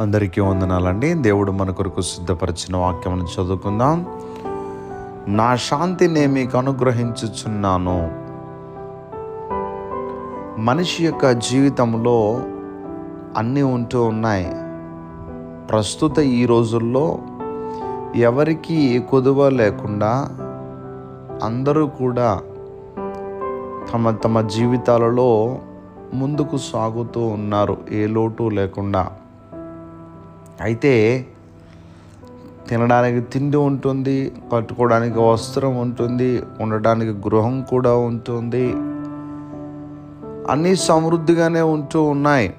అందరికీ వందనాలండి. దేవుడు మన కొరకు సిద్ధపరిచిన వాక్యం చదువుకుందాం. నా శాంతిని మీకు అనుగ్రహించుచున్నాను. మనిషి యొక్క జీవితంలో అన్నీ ఉంటూ ఉన్నాయి. ప్రస్తుత ఈ రోజుల్లో ఎవరికి కొదువ లేకుండా అందరూ కూడా తమ తమ జీవితాలలో ముందుకు సాగుతూ ఉన్నారు. ఏ లోటు లేకుండా. అయితే తినడానికి తిండి ఉంటుంది కట్టుకోవడానికి వస్త్రం ఉంటుంది ఉండడానికి గృహం కూడా ఉంటుంది. అన్నీ సమృద్ధిగానే ఉంటూ ఉన్నాయి.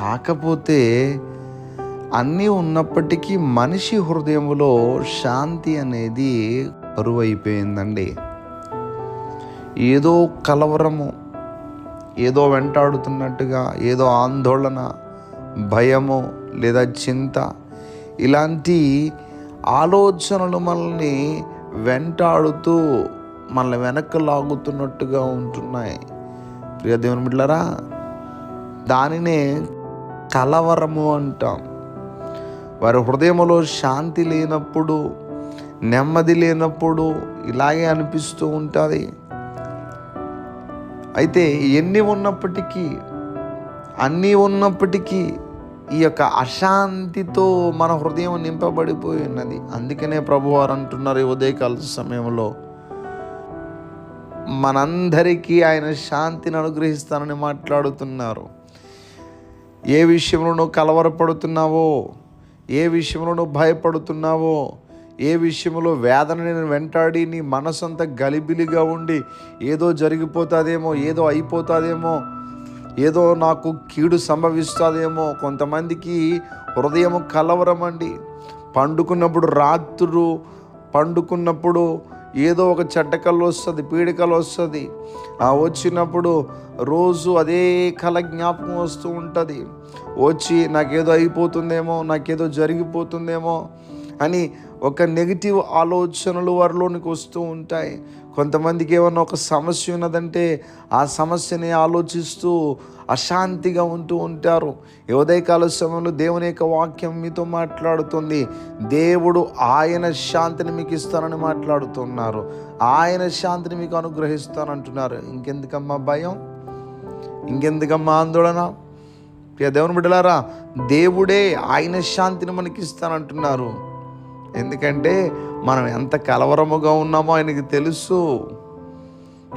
కాకపోతే అన్నీ ఉన్నప్పటికీ మనిషి హృదయంలో శాంతి అనేది కరువైపోయిందండి. ఏదో కలవరము ఏదో వెంటాడుతున్నట్టుగా ఏదో ఆందోళన భయము లేదా చింత ఇలాంటి ఆలోచనలు మనల్ని వెంటాడుతూ మనల్ని వెనక్కి లాగుతున్నట్టుగా ఉంటున్నాయి. ప్రియ దేవుని దానినే కలవరము అంటాం. వారి హృదయంలో శాంతి లేనప్పుడు నెమ్మది లేనప్పుడు ఇలాగే అనిపిస్తూ ఉంటుంది. అయితే ఎన్ని ఉన్నప్పటికీ అన్నీ ఉన్నప్పటికీ ఈ యొక్క అశాంతితో మన హృదయం నింపబడిపోయి ఉన్నది అందుకనే ప్రభువారు అంటున్నారు ఈ ఉదయకాల సమయంలో మనందరికీ ఆయన శాంతిని అనుగ్రహిస్తానని మాట్లాడుతున్నారు. ఏ విషయంలో నువ్వు కలవరపడుతున్నావో ఏ విషయంలో నువ్వు భయపడుతున్నావో ఏ విషయంలో వేదనని వెంటాడి నీ మనసంతా గలిబిలిగా ఉండి ఏదో జరిగిపోతుందేమో ఏదో అయిపోతుందేమో ఏదో నాకు కీడు సంభవిస్తుందేమో. కొంతమందికి హృదయం కలవరం అండి పండుకున్నప్పుడు రాత్రు పండుకున్నప్పుడు ఏదో ఒక చెడ్డకలు వస్తుంది పీడికలు వస్తుంది. ఆ వచ్చినప్పుడు రోజు అదే కళ జ్ఞాపకం వస్తూ ఉంటుంది. వచ్చి నాకేదో అయిపోతుందేమో నాకేదో జరిగిపోతుందేమో. అని ఒక నెగిటివ్ ఆలోచనలు వారిలోనికి వస్తూ ఉంటాయి. కొంతమందికి ఏమన్నా ఒక సమస్య ఉన్నదంటే ఆ సమస్యని ఆలోచిస్తూ అశాంతిగా ఉంటూ ఉంటారు. ఉదయకాల సమయంలో దేవుని యొక్క వాక్యం మీతో మాట్లాడుతుంది. దేవుడు ఆయన శాంతిని మీకు ఇస్తానని మాట్లాడుతున్నారు. ఆయన శాంతిని మీకు అనుగ్రహిస్తానంటున్నారు. ఇంకెందుకమ్మా భయం? ఇంకెందుకమ్మా ఆందోళన? దేవుని బిడ్డలారా దేవుడే ఆయన శాంతిని మనకి ఇస్తానంటున్నారు. ఎందుకంటే మనం ఎంత కలవరముగా ఉన్నామో ఆయనకి తెలుసు.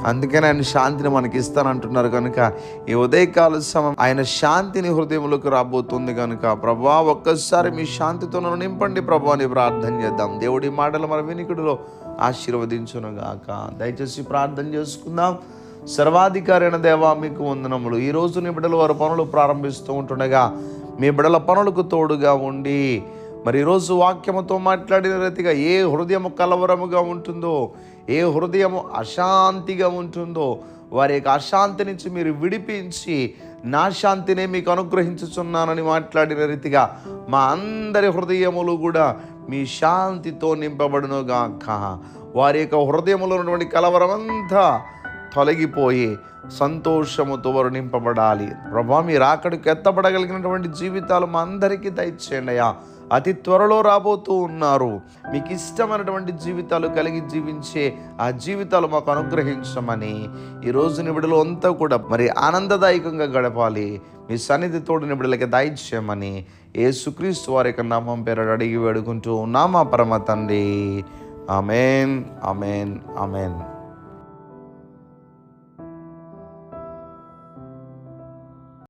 అందుకని ఆయన శాంతిని మనకి ఇస్తానంటున్నారు కనుక ఈ ఉదయకాల సమయం ఆయన శాంతిని హృదయంలోకి రాబోతుంది కనుక ప్రభా ఒక్కసారి మీ శాంతితో నన్ను నింపండి ప్రభా అని ప్రార్థన చేద్దాం. దేవుడి మాటలు మన వినికుడిలో ఆశీర్వదించునుగాక. దయచేసి ప్రార్థన చేసుకుందాం. సర్వాధికారి అయిన దేవా మీకు వందనములు. ఈ రోజు నీ బిడ్డలు వారు పనులు ప్రారంభిస్తూ ఉంటుండగా మీ బిడల పనులకు తోడుగా ఉండి మరి ఈరోజు వాక్యముతో మాట్లాడిన రీతిగా ఏ హృదయము కలవరముగా ఉంటుందో ఏ హృదయము అశాంతిగా ఉంటుందో వారి యొక్క అశాంతి నుంచి మీరు విడిపించి నా శాంతినే మీకు అనుగ్రహించుచున్నానని మాట్లాడిన రీతిగా మా అందరి హృదయములు కూడా మీ శాంతితో నింపబడునుగాక. వారి యొక్క హృదయములో ఉన్నటువంటి కలవరమంతా తొలగిపోయి సంతోషముతో వారు నింపబడాలి. ప్రభా మీరు అక్కడికి ఎత్తబడగలిగినటువంటి జీవితాలు మా అందరికీ దయచేయండి అయ్యా. అతి త్వరలో రాబోతూ ఉన్నారు. మీకు ఇష్టమైనటువంటి జీవితాలు కలిగి జీవించే ఆ జీవితాలు మాకు అనుగ్రహించమని ఈ రోజు నిబిడలో అంతా కూడా మరి ఆనందదాయకంగా గడపాలి. మీ సన్నిధి తోడు నిబిడలకి దయచేయమని ఏ సుక్రీస్తు వారి యొక్క నామం పేరు అడిగి వేడుకుంటూ నామా పరమ తండ్రి? Amen amen amen.